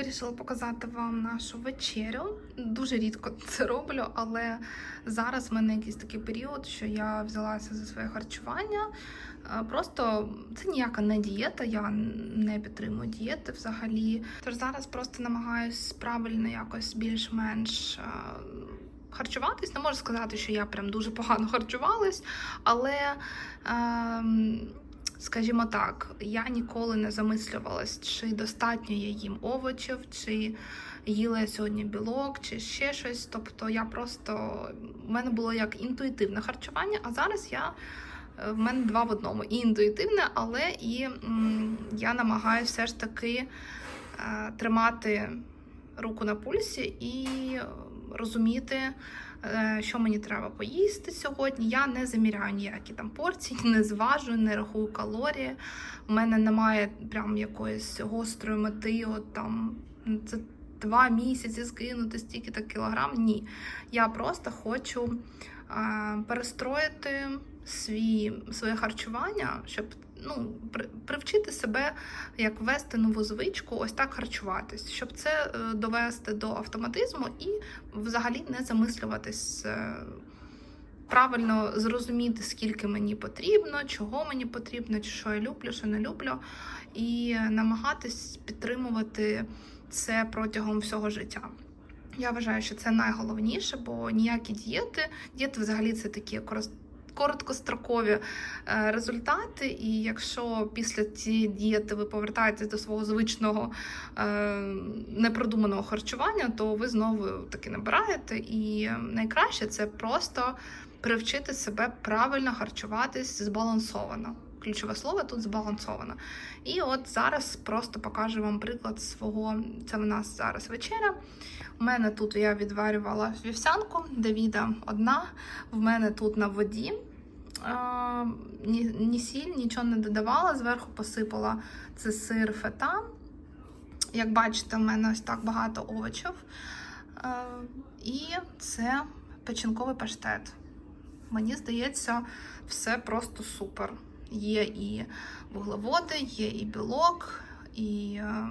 Вирішила показати вам нашу вечерю. Дуже рідко це роблю, але зараз в мене якийсь такий період, що я взялася за своє харчування. Е, Просто це ніяка не дієта, я не підтримую дієти взагалі. Тож зараз просто намагаюсь правильно якось більш-менш е, харчуватись. Не можу сказати, що я прям дуже погано харчувалась, але. ем, Скажімо так, я ніколи не замислювалась, чи достатньо я їм овочів, чи їла я сьогодні білок, чи ще щось. Тобто я просто в мене було як інтуїтивне харчування, а зараз я е, в мене два в одному. І інтуїтивне, але і м, я намагаюся все ж таки е, тримати руку на пульсі і розуміти, е, що мені треба поїсти сьогодні. Я не заміряю ніякі там порції, не зважую, не рахую калорії. У мене немає прям якоїсь гострої мети, от там ну, це два місяці скинути стільки-то кілограм. Ні. Я просто хочу е, перестроїти свій, своє харчування, щоб ну, привчити себе як вести нову звичку, ось так харчуватись, щоб це е, довести до автоматизму і взагалі не замислюватись. е, Правильно зрозуміти, скільки мені потрібно, чого мені потрібно, чи що я люблю, що не люблю, і намагатись підтримувати це протягом всього життя. Я вважаю, що це найголовніше, бо ніякі дієти, дієти взагалі це такі корос- короткострокові е, результати. І якщо після цієї дієти ви повертаєтесь до свого звичного е, непродуманого харчування, то ви знову таки набираєте. І найкраще це просто привчити себе правильно харчуватись збалансовано. Ключове слово тут збалансовано. І от зараз просто покажу вам приклад свого. Це в нас зараз вечеря. У мене тут я відварювала вівсянку, Давіда одна. В мене тут на воді. Ні, ні сіль, нічого не додавала. Зверху посипала це сир фета. Як бачите, в мене ось так багато овочів. І це печінковий паштет. Мені здається, все просто супер. Є і вуглеводи, є і білок, і е,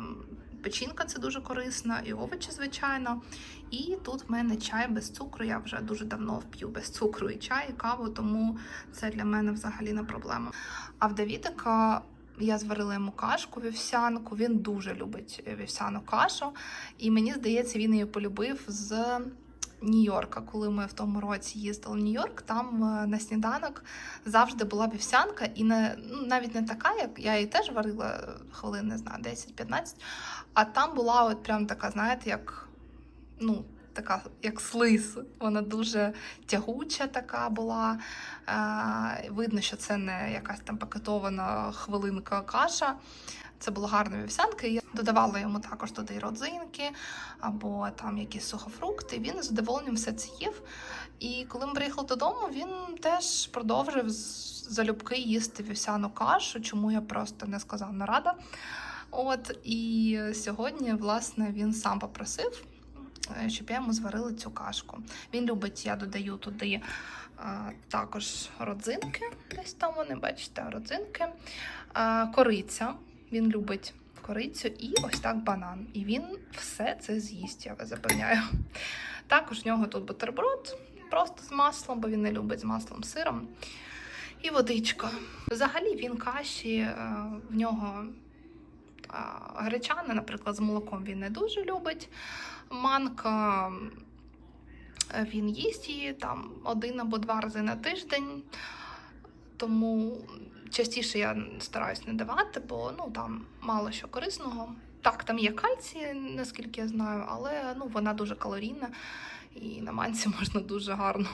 печінка це дуже корисна, і овочі, звичайно. І тут в мене чай без цукру. Я вже дуже давно п'ю без цукру і чай, і каву, тому це для мене взагалі не проблема. А в Давідика я зварила йому кашку вівсянку. Він дуже любить вівсяну кашу, і мені здається, він її полюбив з. Нью-Йорка, коли ми в тому році їздили в Нью-Йорк, там е, на сніданок завжди була вівсянка, і не ну, навіть не така, як я її теж варила хвилин, не знаю, 10-15. А там була от прям така, знаєте, як ну, така, як слиз. Вона дуже тягуча така була. Е, видно, що це не якась там пакетована хвилинка каша. Це була гарна вівсянка. і Я додавала йому також туди родзинки або там якісь сухофрукти. Він з задоволенням все це їв. І коли ми приїхали додому, він теж продовжив залюбки їсти вівсяну кашу, чому я просто не сказала рада. От і сьогодні, власне, він сам попросив, е, щоб я йому зварила цю кашку. Він любить, я додаю туди е, також родзинки. Десь там вони, бачите, родзинки, е, кориця. Він любить корицю і ось так банан. І він все це з'їсть, я вас запевняю. Також в нього тут бутерброд, просто з маслом, бо він не любить з маслом сиром. І водичка. Взагалі він каші, е, в нього е, гречана, наприклад, з молоком він не дуже любить. Манка е, він їсть її там один або два рази на тиждень. Тому частіше я стараюсь не давати, бо ну там мало що корисного. Так, там є кальцій, наскільки я знаю, але ну вона дуже калорійна. І на манці можна дуже гарно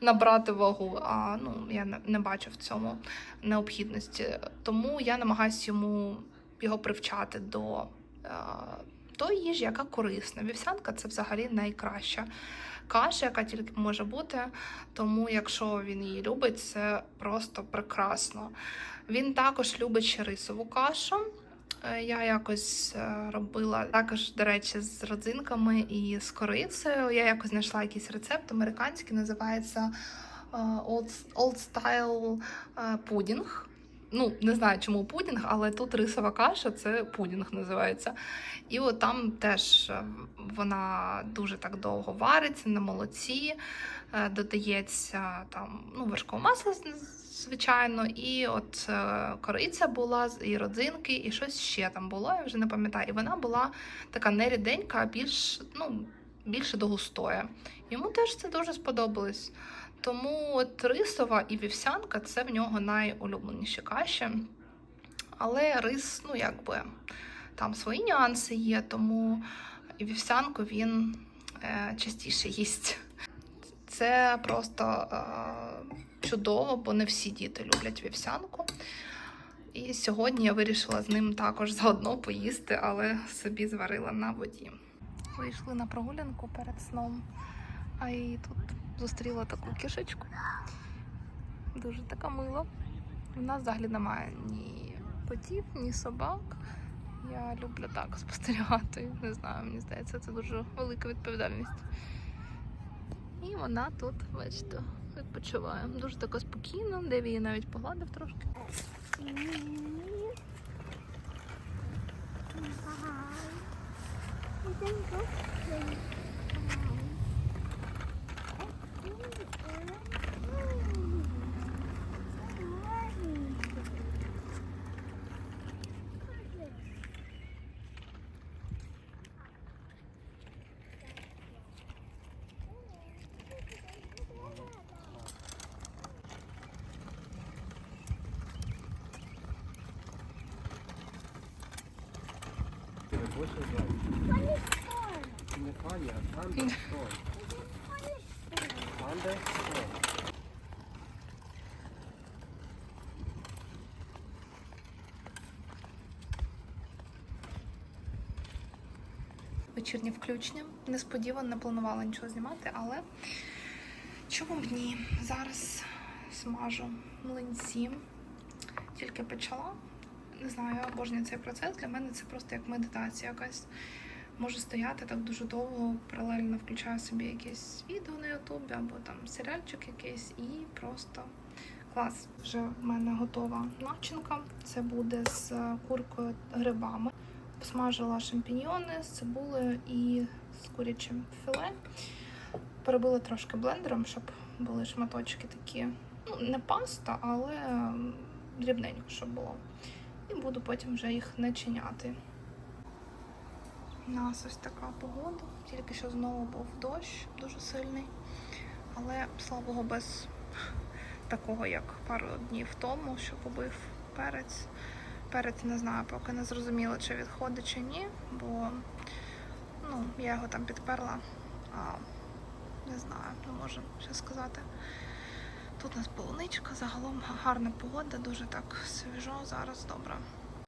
набрати вагу. А ну я не, бачу в цьому необхідності. Тому я намагаюся йому його привчати до е, тої їжі, яка корисна. Вівсянка це взагалі найкраща каша, яка тільки може бути. Тому, якщо він її любить, це просто прекрасно. Він також любить ще рисову кашу. Е, Я якось е, робила також, до речі, з родзинками і з корицею. Я якось знайшла якийсь рецепт американський, називається е, Old, Style Pudding. Ну, не знаю, чому пудінг, але тут рисова каша це пудінг називається. І от там теж е, вона дуже так довго вариться на молоці, е, додається там ну, вершкове масло, звичайно, і от е, кориця була, і родзинки, і щось ще там було, я вже не пам'ятаю. І вона була така не ріденька, а більш, ну, більше до густої. Йому теж це дуже сподобалось. Тому рисова і вівсянка це в нього найулюбленіші каші. Але рис, ну якби там свої нюанси є, тому і вівсянку він е, частіше їсть. Це просто е, чудово, бо не всі діти люблять вівсянку. І сьогодні я вирішила з ним також заодно поїсти, але собі зварила на воді. Вийшли на прогулянку перед сном, а і тут зустріла таку кішечку. Дуже така мила. У нас взагалі немає ні котів, ні собак. Я люблю так спостерігати. Не знаю, мені здається, це дуже велика відповідальність. І вона тут, бачите, відпочиває. Дуже така спокійна, Деві її навіть погладив трошки. Больше Не Фаня, а Панда Стой. Панда Стой. вечірнє включення. Несподівано не планувала нічого знімати, але чому б ні? Зараз смажу млинці. Тільки почала. Не знаю, я обожнюю цей процес. Для мене це просто як медитація якась. Можу стояти так дуже довго, паралельно включаю собі якесь відео на Ютубі або там серіальчик якийсь і просто клас. Вже в мене готова начинка. Це буде з куркою грибами. Посмажила шампіньйони з цибулею і з курячим філе. Перебила трошки блендером, щоб були шматочки такі. Ну, не паста, але дрібненько, щоб було. І буду потім вже їх начиняти. У нас ось така погода. Тільки що знову був дощ дуже сильний. Але, слава Богу, без такого, як пару днів тому, що побив перець. Перець не знаю, поки не зрозуміло, чи відходить, чи ні, бо ну, я його там підперла, а не знаю, не можу що сказати. Тут у нас полуничка, загалом гарна погода, дуже так свіжо, зараз добре.